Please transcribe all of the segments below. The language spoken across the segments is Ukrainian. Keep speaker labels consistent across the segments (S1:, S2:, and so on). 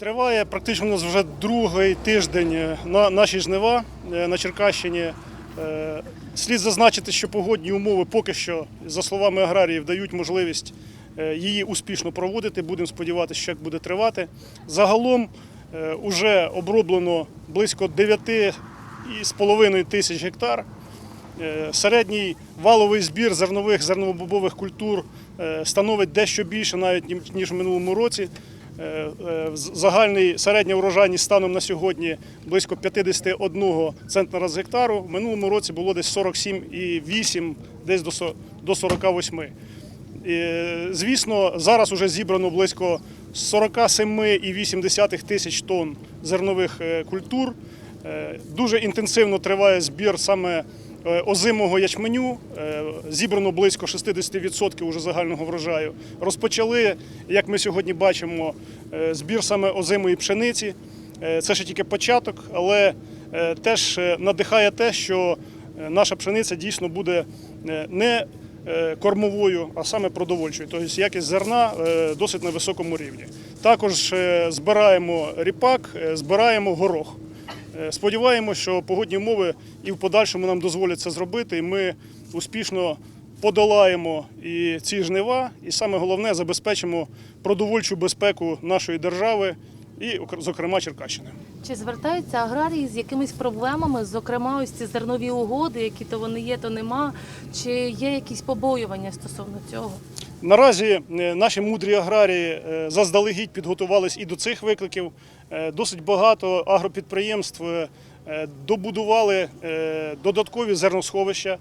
S1: Триває практично у нас вже другий тиждень е, на наші жнива е, на Черкащині. Е, Слід зазначити, що погодні умови поки що, за словами аграріїв, дають можливість її успішно проводити. Будемо сподіватися, що як буде тривати. Загалом вже оброблено близько 9,5 тисяч гектар. Середній валовий збір зернових зерновобобових культур становить дещо більше навіть ніж в минулому році. Е, е, Загальний середня урожайність станом на сьогодні близько 51 центнера з гектару. В минулому році було десь 47,8, десь до 48. Е, Звісно, зараз вже зібрано близько 47,8 тисяч тонн зернових е, культур. Дуже інтенсивно триває збір саме озимого ячменю. Е, Зібрано близько 60% уже загального врожаю. Розпочали, як ми сьогодні бачимо, е, збір саме озимої пшениці. Е, Це ще тільки початок, але е, теж е, надихає те, що е, наша пшениця дійсно буде е, не е, кормовою, а саме продовольчою. Тобто якість зерна е, досить на високому рівні. Також е, збираємо ріпак, е, збираємо горох. Е, Сподіваємося, що погодні умови і в подальшому нам дозволять це зробити, і ми успішно подолаємо і ці жнива, і саме головне забезпечимо продовольчу безпеку нашої держави і, зокрема, Черкащини.
S2: Чи звертаються аграрії з якимись проблемами, зокрема ось ці зернові угоди, які то вони є, то нема? Чи є якісь побоювання стосовно цього?
S1: Наразі е, наші мудрі аграрії е, заздалегідь підготувались і до цих викликів. Е, Досить багато агропідприємств добудували додаткові зерносховища.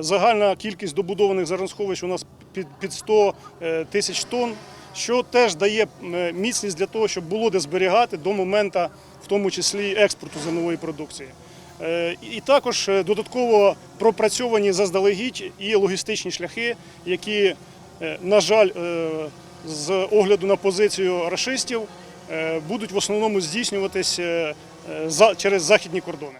S1: Загальна кількість добудованих зерносховищ у нас під під 100 е, тисяч тонн, що теж дає е, міцність для того, щоб було де зберігати до моменту, в тому числі експорту зернової продукції. Е, І також е, додатково пропрацьовані заздалегідь і логістичні шляхи, які, на жаль, з огляду на позицію рашистів, будуть в основному здійснюватись через західні кордони.